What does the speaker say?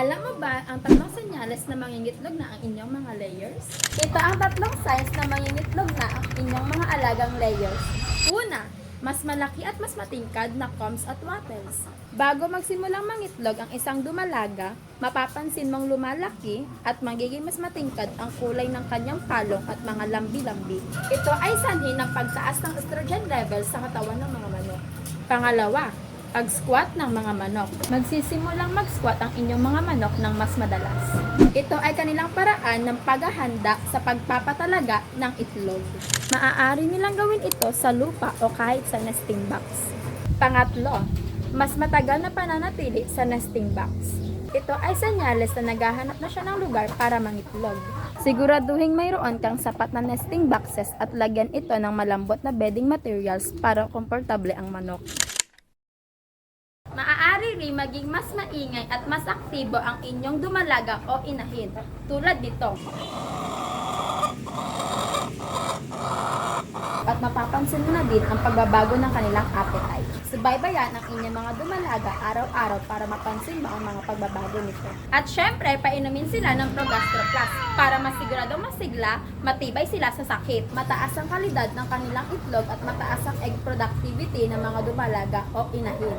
Alam mo ba ang tatlong senyales na mangingitlog na ang inyong mga layers? Ito ang tatlong signs na mangingitlog na ang inyong mga alagang layers. Una, mas malaki at mas matingkad na combs at wattles. Bago magsimulang mangitlog ang isang dumalaga, mapapansin mong lumalaki at magiging mas matingkad ang kulay ng kanyang palong at mga lambi-lambi. Ito ay sanhi ng pagtaas ng estrogen level sa katawan ng mga manok. Pangalawa, pag-squat ng mga manok. Magsisimulang mag-squat ang inyong mga manok ng mas madalas. Ito ay kanilang paraan ng paghahanda sa pagpapatalaga ng itlog. Maaari nilang gawin ito sa lupa o kahit sa nesting box. Pangatlo, mas matagal na pananatili sa nesting box. Ito ay senyales na naghahanap na siya ng lugar para mangitlog. Siguraduhin mayroon kang sapat na nesting boxes at lagyan ito ng malambot na bedding materials para komportable ang manok. Maging mas maingay at mas aktibo ang inyong dumalaga o inahin, tulad nito. At mapapansin mo na din ang pagbabago ng kanilang appetite. Subaybayan ang inyong mga dumalaga araw-araw para mapansin mo ang mga pagbabago nito. At syempre, painumin sila ng Progastro Plus para masiguradong masigla, matibay sila sa sakit, mataas ang kalidad ng kanilang itlog at mataas ang egg productivity ng mga dumalaga o inahin.